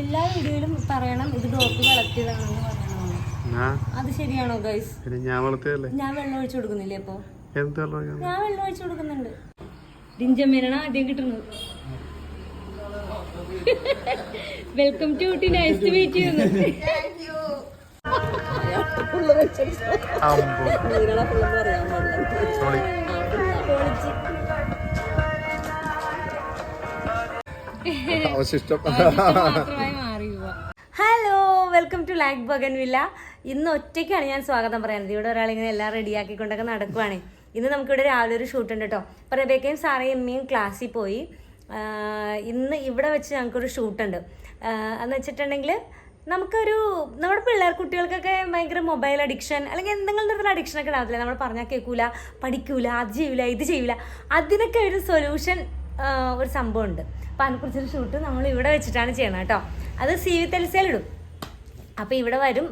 എല്ലാ വീഡിയോയിലും പറയണം ഇത് ഡോപ്പി വളർത്തിയതാണെന്ന് പറയണമെന്ന് ഞാൻ അത് ശരിയാണോ ഗൈസ് പിന്നെ ഞാൻ വളർത്തിയതല്ലേ? ഞാൻ വെള്ളം ഒഴിച്ചു കൊടുക്കുന്നില്ലേ അപ്പൊ എന്ത് വെള്ളം ഞാൻ വെള്ളം ഒഴിച്ചു കൊടുക്കുന്നുണ്ട്. ഡിഞ്ചമ്മേനാണ് ആദ്യം കിട്ടുന്നത്. Welcome to Ooty nice to meet ചെയ്യുന്നു സോറി അവശിഷ്ടം. ഹലോ വെൽക്കം ടു ലാക് ബഗൻ വില്ല ഇന്ന് ഒറ്റയ്ക്കാണ് ഞാൻ സ്വാഗതം പറയുന്നത്. ഇവിടെ ഒരാളിങ്ങനെ എല്ലാം റെഡിയാക്കിക്കൊണ്ടൊക്കെ നടക്കുവാണ്. ഇന്ന് നമുക്കിവിടെ രാവിലെ ഒരു ഷൂട്ട് ഉണ്ട് കേട്ടോ. അപ്പോൾ റബേക്കയും സാറേയും എമ്മയും ക്ലാസ്സിൽ പോയി. ഇന്ന് ഇവിടെ വെച്ച് ഞങ്ങൾക്കൊരു ഷൂട്ടുണ്ട് എന്ന് വെച്ചിട്ടുണ്ടെങ്കിൽ നമുക്കൊരു നമ്മുടെ പിള്ളേർ കുട്ടികൾക്കൊക്കെ ഭയങ്കര മൊബൈൽ അഡിക്ഷൻ അല്ലെങ്കിൽ എന്തെങ്കിലും തരത്തിലുള്ള അഡിക്ഷനൊക്കെ ഉണ്ടാവില്ല നമ്മൾ പറഞ്ഞാൽ കേൾക്കൂല പഠിക്കൂല അത് ചെയ്യൂല ഇത് ചെയ്യൂല. അതിനൊക്കെ ഒരു സൊല്യൂഷൻ ഒരു സംഭവമുണ്ട്. അപ്പോൾ അതിനെക്കുറിച്ചൊരു ഷൂട്ട് നമ്മൾ ഇവിടെ വെച്ചിട്ടാണ് ചെയ്യണം കേട്ടോ. അത് സി വി തെൽസയിലിടും അപ്പോൾ ഇവിടെ വരും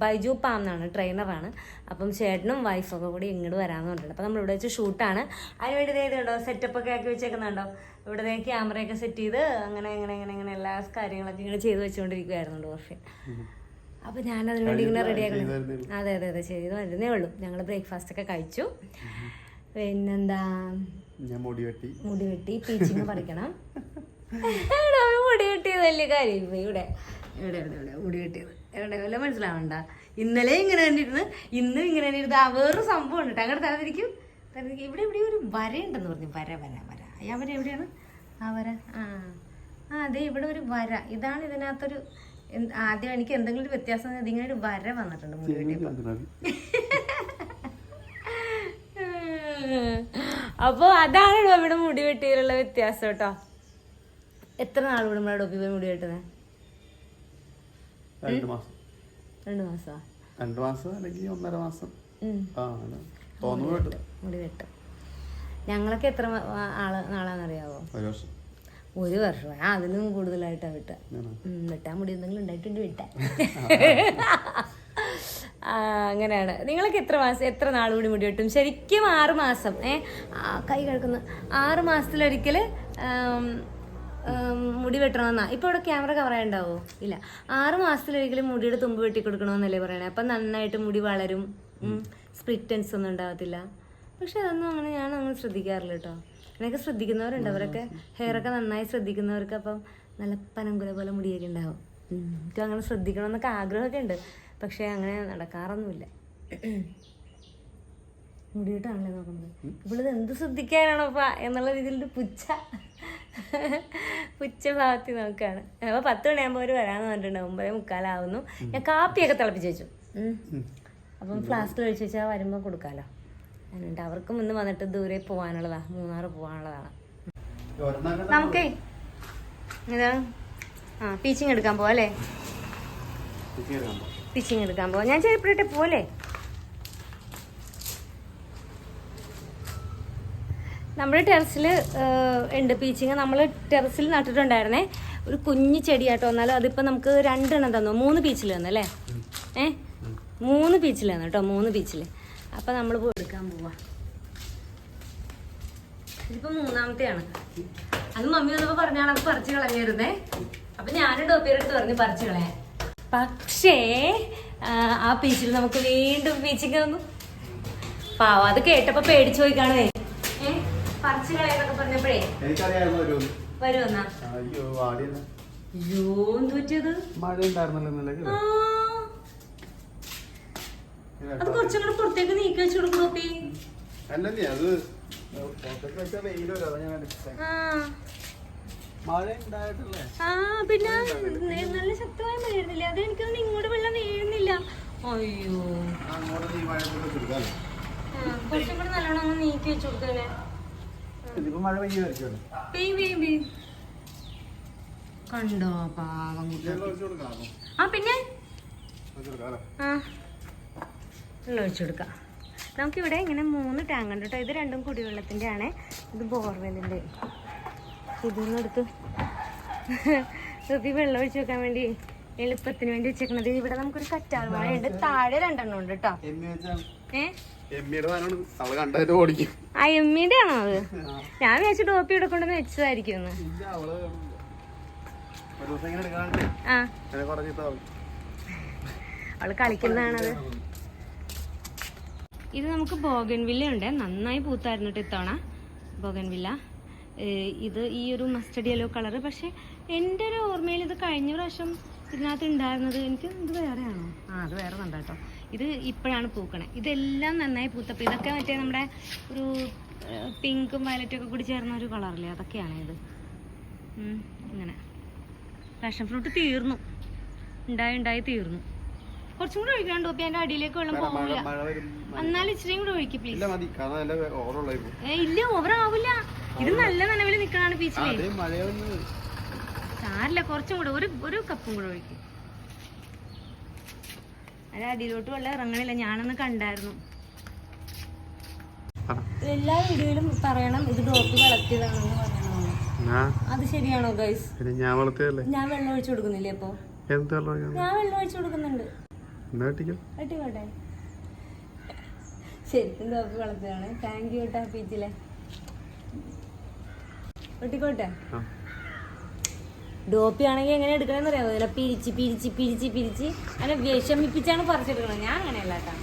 ബൈജു പാം എന്നാണ് ട്രെയിനറാണ് അപ്പം ചേട്ടനും വൈഫൊക്കെ കൂടി ഇങ്ങോട്ട് വരാമെന്ന് പറഞ്ഞിട്ടുണ്ട്. അപ്പോൾ നമ്മൾ ഇവിടെ വെച്ച് ഷൂട്ടാണ് അതിനുവേണ്ടി ഇത് കണ്ടോ സെറ്റപ്പൊക്കെ ആക്കി വെച്ചേക്കുന്നുണ്ടോ? ഇവിടെ ക്യാമറയൊക്കെ സെറ്റ് ചെയ്ത് അങ്ങനെ അങ്ങനെ അങ്ങനെ അങ്ങനെ എല്ലാ കാര്യങ്ങളൊക്കെ ഇങ്ങനെ ചെയ്ത് വെച്ചുകൊണ്ടിരിക്കുകയായിരുന്നു ഡോർഫിൻ അപ്പോൾ ഞാൻ അതിനുവേണ്ടി ഇങ്ങനെ റെഡിയാക്കണം അതെ അതെ അതെ ചെയ്ത് വരുന്നേ ഉള്ളൂ. ഞങ്ങൾ ബ്രേക്ക്ഫാസ്റ്റ് ഒക്കെ കഴിച്ചു. പിന്നെന്താ? ഞാൻ മുടി വെട്ടി. മുടി വെട്ടി പീച്ചിങ് പറിക്കണം. എടാ, മുടി വെട്ടിയത് വലിയ കാര്യം ഇവിടെ ഇവിടെ ഇവിടെ ഇവിടെ മുടി വെട്ടിയത്. എവിടെ വല്ല മനസ്സിലാവണ്ട. ഇന്നലെ ഇങ്ങനെ കണ്ടിരുന്നു. ഇന്നും ഇങ്ങനെ കണ്ടിരുന്നു. ആ വേറൊരു സംഭവം ഉണ്ട് അങ്ങനെ തലതിരിക്കും. തലതിരിക്കും. ഇവിടെ ഇവിടെ ഒരു വരയുണ്ടെന്ന് പറഞ്ഞു. വര വര വര. ആ വര എവിടെയാണ്? ആ വര. ആ. ആ അതെ ഇവിടെ ഒരു വര. ഇതാണ് ഇതിനകത്തൊരു ആദ്യം എനിക്ക് എന്തെങ്കിലും ഒരു വ്യത്യാസം ഇതിങ്ങനെ ഒരു വര വന്നിട്ടുണ്ട് മുടി വെട്ടിയപ്പോൾ അപ്പോൾ അതാണ് ഡോബിയുടെ മുടി വെട്ടിയിലുള്ള വ്യത്യാസം കേട്ടോ. എത്ര നാൾ ഇവിടെ ഡോബി പോയി മുടി വെട്ടുന്നത് രണ്ട് മാസം. രണ്ട് മാസം? രണ്ട് മാസം അല്ലെങ്കിൽ ഒന്നര മാസം. മുടി വെട്ടും. ഞങ്ങളൊക്കെ എത്ര ആൾ നാളാന്നറിയാവോ ഒരു വർഷം. ഒരു വർഷം. അതിലും അതിനും കൂടുതലായിട്ടാണ് വിട്ട? വെട്ടാൻ മുടി എന്തെങ്കിലും ഉണ്ടായിട്ടുണ്ട് വിട്ടാൻ. ആ, അങ്ങനെയാണ്. നിങ്ങൾക്ക് എത്ര മാസം എത്ര നാൾ കൂടി മുടി വെട്ടും? ശരിക്കും ആറ് മാസം. ഏ കൈ കിടക്കുന്നു ആറ് മാസത്തിലൊരിക്കൽ മുടി വെട്ടണമെന്നാ. ഇപ്പോൾ ഇവിടെ ക്യാമറ കവർ ചെയ്യണ്ടാവോ ഇല്ല. ആറ് മാസത്തിലൊരിക്കലും മുടിയുടെ തുമ്പ് വെട്ടി കൊടുക്കണമെന്നല്ലേ പറയണേ. അപ്പം നന്നായിട്ട് മുടി വളരും. സ്പ്രിറ്റൻസ് ഒന്നും ഉണ്ടാവത്തില്ല. പക്ഷെ അതൊന്നും അങ്ങനെ ഞാൻ അങ്ങനെ ശ്രദ്ധിക്കാറില്ല കേട്ടോ. അങ്ങനെയൊക്കെ ശ്രദ്ധിക്കുന്നവരുണ്ട്. അവരൊക്കെ ഹെയറൊക്കെ നന്നായി ശ്രദ്ധിക്കുന്നവർക്ക് അപ്പം നല്ല പനങ്കുല പോലെ മുടിയൊക്കെ ഉണ്ടാവും. എനിക്ക് അങ്ങനെ ശ്രദ്ധിക്കണമെന്നൊക്കെ ആഗ്രഹമൊക്കെ ഉണ്ട്. പക്ഷെ അങ്ങനെ നടക്കാറൊന്നുമില്ല. മുടിയിട്ടാണല്ലേ നോക്കുന്നത്? ഇവളിത് എന്ത് ശ്രദ്ധിക്കാനാണോപ്പാ എന്നുള്ള രീതിയിൽ പുച്ഛ പുച്ഛ ഭാഗത്തിൽ നോക്കാണ്. അപ്പോൾ പത്ത് മണിയാകുമ്പോൾ അവർ വരാമെന്ന് പറഞ്ഞിട്ടുണ്ട്. ഒമ്പതേ മുക്കാലാവുന്നു. ഞാൻ കാപ്പിയൊക്കെ തിളപ്പിച്ച് വെച്ചു. അപ്പം ഫ്ലാസ്കിൽ ഒഴിച്ച് വെച്ചാൽ വരുമ്പോൾ കൊടുക്കാമല്ലോ എന്നിട്ട് അവർക്കും ഇന്ന് വന്നിട്ട് ദൂരെ പോകാനുള്ളതാ മൂന്നാർ പോകാനുള്ളതാണ് നമുക്കേ ഇതാ. ആ ടീച്ചിങ് എടുക്കാൻ പോവാ അല്ലേ? ടീച്ചിങ് എടുക്കാൻ പോവാം. ഞാൻ ചെയ്യപ്പെട്ടെ പോലെ നമ്മുടെ ടെറസിൽ ഉണ്ട് പീച്ചിങ്. നമ്മൾ ടെറസിൽ നട്ടിട്ടുണ്ടായിരുന്നേ. ഒരു കുഞ്ഞു ചെടിയാട്ടോ. എന്നാലും അതിപ്പോൾ നമുക്ക് രണ്ടെണ്ണം തന്നു. മൂന്ന് പീച്ചിൽ തന്നു അല്ലേ? ഏ? മൂന്ന് പീച്ചിൽ തന്നു കേട്ടോ. മൂന്ന് പീച്ചിൽ അപ്പം നമ്മൾ പോയി എടുക്കാൻ പോവാം. ഇതിപ്പോൾ മൂന്നാമത്തെയാണ്. അത് മമ്മി വന്നപ്പോൾ പറഞ്ഞാണ് അത് പറിച്ചു കളഞ്ഞിരുന്നേ. അപ്പം ഞാനും ഡോപ്പിയുടെ അടുത്ത് പറഞ്ഞു പറിച്ചു കളയാൻ. പക്ഷേ ആ, പീച്ചിൽ നമുക്ക് വീണ്ടും പീച്ചിങ് വന്നു. പാവ അത് കേട്ടപ്പോ പേടിച്ചു പോയി കാണുവേ. ഏ? പറിച്ചു കളയാന്നൊക്കെ പറഞ്ഞപ്പോഴേ. വരുമെന്നാ അയ്യോ എന്ത് പറ്റിയത്? മഴ ഉണ്ടായിരുന്നല്ലോ അത് കുറച്ചും കൂടെ പുറത്തേക്ക് നീക്കി വെച്ചു കൊടുക്കണോ അത് ആ പിന്നെ നല്ല ശക്തമായ മഴയായിരുന്നില്ല? അത് എനിക്കൊന്നും ഇങ്ങോട്ട് വെള്ളം വീഴുന്നില്ല. അയ്യോ. കുറച്ചും കൂടെ നല്ലോണം നീക്കി വെച്ചു കൊടുക്കല്ലേ പെയ്യും പെയ്യും പെയ്യും. കണ്ടോ പാവം കുട്ടി ആ പിന്നെ? ആ. ഒഴിച്ചു കൊടുക്കാം. നമുക്കിവിടെ ഇങ്ങനെ മൂന്ന് ടാങ്ക് ഉണ്ട് കേട്ടോ. ഇത് രണ്ടും കുടിവെള്ളത്തിന്റെ ആണ് ഇത് ബോർവെല്ലിന്റെ. ഇതിൽ നിന്ന് എടുത്ത് വെള്ളം ഒഴിച്ചു വെക്കാൻ വേണ്ടി എളുപ്പത്തിന് വേണ്ടി വെച്ചേക്കണത്. ഇവിടെ നമുക്കൊരു കറ്റാർ വാഴ ഉണ്ട് താഴെ രണ്ടെണ്ണം ഉണ്ട് കേട്ടോ ആ എമ്മിന്റെ ആണോ അത് ഞാൻ വിചാരിച്ചു ടോപ്പി ഇവിടെ കൊണ്ടുവന്ന് വെച്ചതായിരിക്കും അവൾ കളിക്കുന്നതാണത്. ഇത് നമുക്ക് ബോഗൻവില്ല ഉണ്ട് നന്നായി പൂത്തായിരുന്നു ഇത്തവണ. ബോഗൻവില്ല. ഇത് ഈ ഒരു മസ്റ്റഡ് യെല്ലോ കളർ പക്ഷേ എന്റെ ഒരു ഓർമ്മയിൽ ഇത് കഴിഞ്ഞ പ്രാവശ്യം ഇതിനകത്ത് ഉണ്ടായിരുന്നത് എനിക്ക് ഇത് വേറെയാണോ? ആ അത് വേറെ ഉണ്ട് കേട്ടോ. ഇത് ഇപ്പോഴാണ് പൂക്കണേ. ഇതെല്ലാം നന്നായി പൂത്തപ്പോൾ ഇതൊക്കെ മറ്റേ നമ്മുടെ ഒരു പിങ്കും വയലറ്റും ഒക്കെ കൂടി ചേർന്ന ഒരു കളറല്ലേ അതൊക്കെയാണ് ഇത്. ഇങ്ങനെ. പാഷൻ ഫ്രൂട്ട് തീർന്നു. ഉണ്ടായി ഉണ്ടായി തീർന്നു. കുറച്ചും കൂടെ ഒഴിക്കണം ടോപ്പി. അതിന്റെ അടിയിലേക്ക് വെള്ളം പോകില്ല എന്നാലും ഇച്ചിരിയും കൂടെ ഒഴിക്കും പ്ലീസ് ഇല്ല മതി ഇത് നല്ല നനവിൽ നിൽക്കണാണ് വന്ന് സാരില്ല കുറച്ചും കൂടെ ഒരു ഒരു കപ്പും കൂടെ ഒഴിക്കും. അത് അടിയിലോട്ട് വെള്ളം ഇറങ്ങണില്ല. ഞാനൊന്ന് കണ്ടായിരുന്നു. എല്ലാ വീഡിയോയിലും പറയണം ഇത് ഡോക്ടർ വളർത്തിയതാണെന്ന് പറയണോ അത് ശരിയാണോ ഗൈസ് ഞാൻ വളർത്തിയല്ലേ ഞാൻ വെള്ളം ഒഴിച്ചു കൊടുക്കുന്നില്ലേ അപ്പൊ എന്ത് വെള്ളം ഞാൻ വെള്ളം ഒഴിച്ചു കൊടുക്കുന്നുണ്ട്. വെട്ടിക്കോട്ടെ. ശരിക്കും ഡോക്ടർ വളർത്തിയതാണ്. താങ്ക് യു കേട്ടോ പീച്ചിലെ. വെട്ടിക്കോട്ടെ? ഡോപ്പി ആണെങ്കിൽ എങ്ങനെ എടുക്കണമെന്ന് അറിയാമോ? ഇല്ല പിരിച്ച് പിരിച്ച് പിരിച്ച് പിരിച്ച്. അങ്ങനെ വിഷമിപ്പിച്ചാണ് പറിച്ചെടുക്കണം ഞാൻ അങ്ങനെയല്ല കേട്ടോ.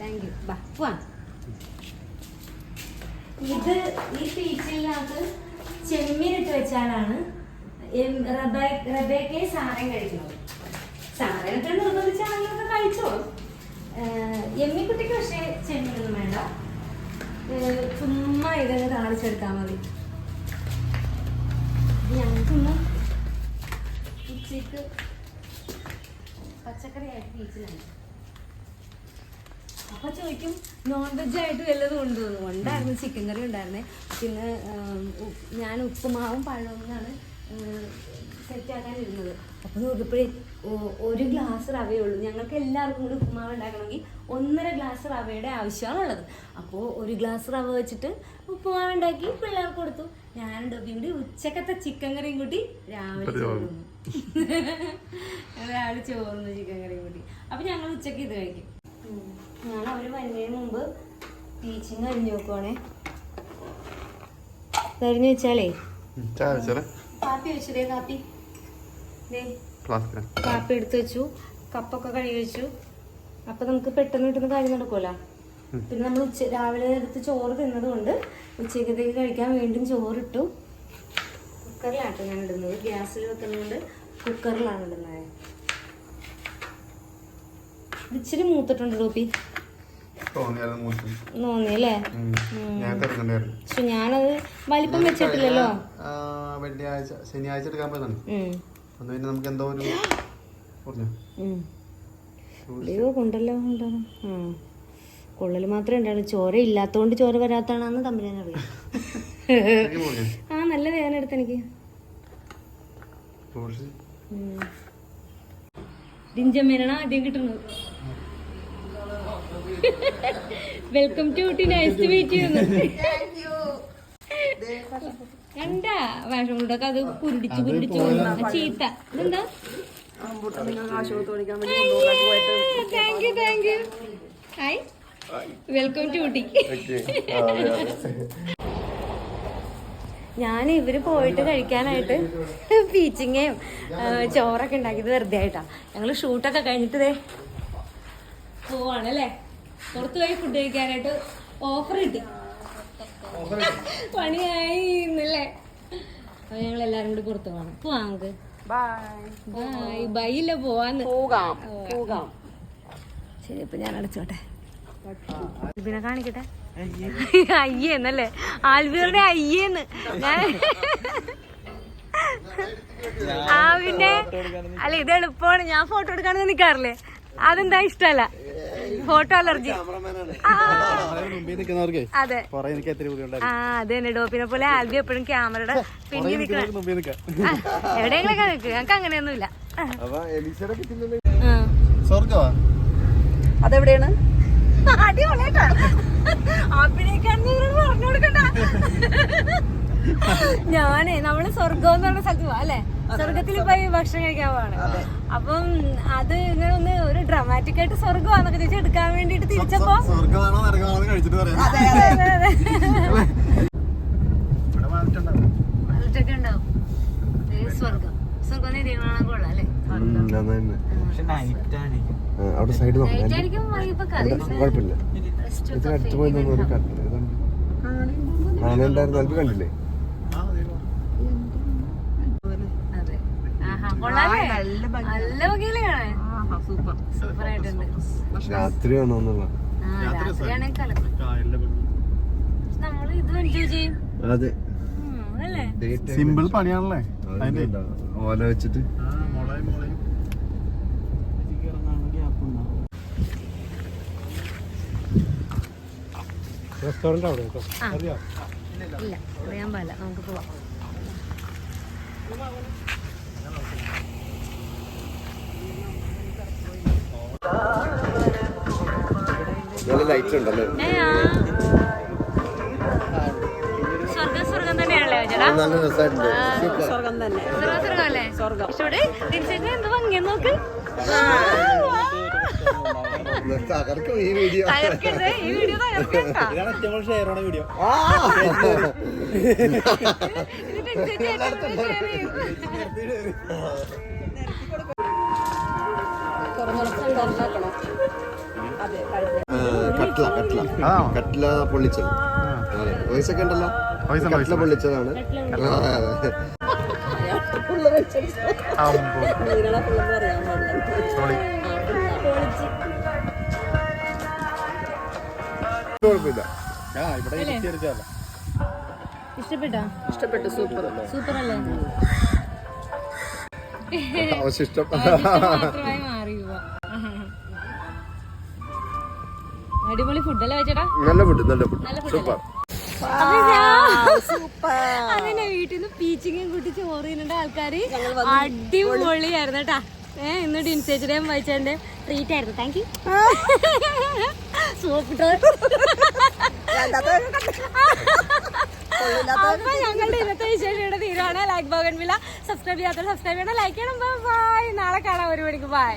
താങ്ക് യു ബാ പോവാം. ഇത് ഈ പീച്ചിനകത്ത് ചെമ്മീൻ ഇട്ട് വെച്ചാലാണ് റബേക്കയും സാറയും കഴിക്കുന്നത് സാറയൊക്കെ നിർബന്ധിച്ചാണെങ്കിലൊക്കെ കഴിച്ചോളും ഏഹ് എമ്മിക്കുട്ടിക്ക് പക്ഷേ ചെമ്മീനൊന്നും വേണ്ട ഏഹ് ചുമ്മാ കാണിച്ചെടുത്താൽ മതി. ഞങ്ങൾക്കൊന്ന് പച്ചക്കറി ആയിട്ട് ബീച്ചിലാണ് അപ്പൊ ചോദിക്കും നോൺ വെജ് ആയിട്ട് വല്ലതും കൊണ്ടുവന്നു ഉണ്ടായിരുന്നു ചിക്കൻ കറി ഉണ്ടായിരുന്നേ. പിന്നെ ഞാൻ ഉപ്പുമാവും പഴവും എന്നാണ് സെറ്റാക്കാൻ ഇരുന്നത്. അപ്പൊ നോക്കിയപ്പോഴേ ഒരു ഗ്ലാസ് റവയേ ഉള്ളൂ. ഞങ്ങൾക്ക് എല്ലാവർക്കും കൂടി ഉപ്പുമാവ് ഉണ്ടാക്കണമെങ്കിൽ ഒന്നര ഗ്ലാസ് റവയുടെ ആവശ്യമാണുള്ളത്. അപ്പോൾ ഒരു ഗ്ലാസ് റവ വെച്ചിട്ട് ഉപ്പുമാവ് ഉണ്ടാക്കി പിള്ളേർക്ക് കൊടുത്തു. ഞാൻ കൂടി ഉച്ചക്കത്തെ ചിക്കൻ കറിയും കൂട്ടി രാവിലെ ചോറുന്നു. രാവിലെ ചോറുന്നു ചിക്കൻ കറിയും കൂട്ടി. അപ്പൊ ഞങ്ങൾ ഉച്ചയ്ക്ക് ഇത് കഴിക്കും. ഞാൻ അവർ വരുന്നതിന് മുമ്പ് ടീച്ചിങ് കഴിഞ്ഞു നോക്കുവാണേ. കഴിഞ്ഞു വെച്ചാലേ? കാപ്പി വെച്ചതേ കാപ്പി. കാപ്പി എടുത്തു വെച്ചു. കപ്പൊക്കെ കഴുകി വെച്ചു. അപ്പൊ നമുക്ക് പെട്ടെന്ന് കിട്ടുന്ന കാര്യം നടക്കുമല്ലോ പിന്നെ നമ്മൾ ഉച്ച രാവിലെ എടുത്ത് ചോറ് തിന്നത് കൊണ്ട് ഉച്ചക്കത്തേക്ക് കഴിക്കാൻ വീണ്ടും ചോറിട്ടു. കുക്കറിലാട്ടോ ഞാൻ ഇടുന്നത്. ഗ്യാസിൽ വെക്കുന്നതുകൊണ്ട് കുക്കറിലാണ് ഇടുന്നത്. ഇച്ചിരി മൂത്തിട്ടുണ്ട് തോന്നിയല്ലേ? പക്ഷെ ഞാനത് വലിപ്പം വെച്ചിട്ടില്ലല്ലോ. വെള്ളിയാഴ്ച ശനിയാഴ്ച എടുക്കാൻ പോയതാണ്. പിന്നെ നമുക്ക് എന്തോ ഒരു. അയ്യോ കൊണ്ടല്ലോ കൊണ്ടാണ്. ആ കൊള്ളൽ മാത്രമേ ഉണ്ടാവുള്ളൂ. ചോര ഇല്ലാത്തോണ്ട് ചോര വരാത്താണെന്ന് തമ്മിൽ അറിയാം ആ നല്ല വേദന എടുത്ത് എനിക്ക്. ഡിഞ്ചമ്മേനാണ് ആദ്യം കിട്ടുന്നത്. Welcome to Ooty. Nice to meet you കണ്ടാ? വേഷം കൊണ്ടൊക്കെ അത് കുരുടിച്ച് കുരുടിച്ച് ചീത്ത. ഇതെന്താ? Thank you thank you hi welcome to Ooty ഞാൻ ഇവർ പോയിട്ട് കഴിക്കാനായിട്ട് പീച്ചിങ്ങയും ചോറൊക്കെ ഉണ്ടാക്കിയത് വെറുതെ ആയിട്ടാ. ഞങ്ങൾ ഷൂട്ടൊക്കെ കഴിഞ്ഞിട്ട് ദേ പോവാണല്ലേ? പുറത്ത് പോയി ഫുഡ് കഴിക്കാനായിട്ട് ഓഫർ കിട്ടി പണിയായി ഇന്നല്ലേ? അപ്പൊ ഞങ്ങൾ എല്ലാരും കൂടി പുറത്തു പോകണം പോവാം നമുക്ക്. ബൈ ബൈ ഇല്ല പോവാന്ന്. പോകാം ശരി ഇപ്പൊ ഞാൻ അടച്ചോട്ടെ. പിന്നെ കാണിക്കട്ടെ? അയ്യെന്നല്ലേ? ആൽബിയറുടെ അയ്യേന്ന്. ഞാൻ ആ പിന്നെ അല്ല ഇത് എളുപ്പമാണ്. ഞാൻ ഫോട്ടോ എടുക്കാണെന്ന് നിക്കാറില്ലേ? അതെന്താ ഇഷ്ടല്ല ഫോട്ടോ അലർജി. അതെ. കൊറേ എനിക്ക് എത്ര കൂടി ഉണ്ടായിരുന്നു ആ അത് തന്നെ. ഡോപ്പിനെ പോലെ ആൽബി എപ്പോഴും ക്യാമറയുടെ പിന്നിൽ നിൽക്കണം. എവിടെയെങ്കിലൊക്കെ നിൽക്കുക ഞങ്ങൾക്ക് അങ്ങനെയൊന്നുമില്ല. അതെവിടെയാണ്? പറഞ്ഞു കൊടുക്കണ്ട. ഞാനേ നമ്മൾ സ്വർഗം എന്ന് പറഞ്ഞ സ്ഥലത്ത് പോവാ അല്ലെ? സ്വർഗത്തിൽ പോയി ഭക്ഷണം കഴിക്കാൻ പോവാണ് അപ്പം അത് ഇങ്ങനെ ഒന്ന് ഒരു ഡ്രാമാറ്റിക് ആയിട്ട് സ്വർഗമാണെന്നൊക്കെ ചോദിച്ചാൽ എടുക്കാൻ വേണ്ടിട്ട് തിരിച്ചപ്പോ ഇതൊക്കെ ഉണ്ടാവും. ആയിരിക്കും. ആ, അവിടെ സൈഡ് കുഴപ്പമില്ല. പോയി ആന ഉണ്ടായിരുന്നു അത് കണ്ടില്ലേ? നല്ല കാണാൻ. സൂപ്പർ. സൂപ്പർ ആയിട്ടുണ്ട് രാത്രി വന്നോന്നുള്ള ആ രാത്രിയാണെങ്കിൽ കലക്കും. നമ്മൾ ഇത് എൻജോയ് ചെയ്യും. അതെ. സിമ്പിൾ പണിയാണല്ലേ? അതിന്റെ ഓല വെച്ചിട്ട്. റെസ്റ്റോറന്റ് അവിടെ. ഇല്ല അറിയാൻ പാല നമുക്ക് പോവാം. നല്ല ലൈറ്റ് ഉണ്ടല്ലേ നല്ല രസമായിട്ടുണ്ട്. സ്വർഗം തന്നെ. സ്വർഗം അല്ലേ? സ്വർഗം എന്ത് ഭംഗിയെന്ന് നോക്ക്. തകർക്കും ഈ വീഡിയോ. ചെയ്യും. തുറന്നാക്കണോ കട്ട്ല കട്ട്ല. കട്ട്ല പൊള്ളിച്ചത്. വോയിസ് ഒക്കെ ഉണ്ടല്ലോ കട്ട്ല. പൊള്ളിച്ചതാണ്. കുഴപ്പമില്ല. ഇഷ്ടപ്പെട്ടോ? ഇഷ്ടപ്പെട്ടു സൂപ്പർ. സൂപ്പർ അല്ലേ അവശിഷ്ടം മാത്രമായി ഫുഡ് അല്ലേ അടിപൊളി നല്ല ഫുഡ് നല്ല ഫുഡ് സൂപ്പർ. അതന്നെ അങ്ങനെ വീട്ടിൽ നിന്ന് പീച്ചിങ്ങും കൂട്ടി ചോറ് തിന്നേണ്ട ആൾക്കാര് അടിപൊളിയായിരുന്നു കേട്ടാ ഏ ഇന്ന് ഡിൻസേച്ചിന്റെയും വായിച്ചതിന്റെ ട്രീറ്റ് ആയിരുന്നു. താങ്ക് യു സൂപ്പർ അപ്പൊ ഞങ്ങളുടെ ഇന്നത്തെ വിശേഷം തീരുമാണ് തീരുവാണ്. ലൈക്ക് ബോഗൻ വില സബ്സ്ക്രൈബ് ചെയ്യാത്ത സബ്സ്ക്രൈബ് ചെയ്യണം. ലൈക്ക് ചെയ്യണം. ബൈ നാളെ കാണാം. ഒരു മണിക്ക്. ബൈ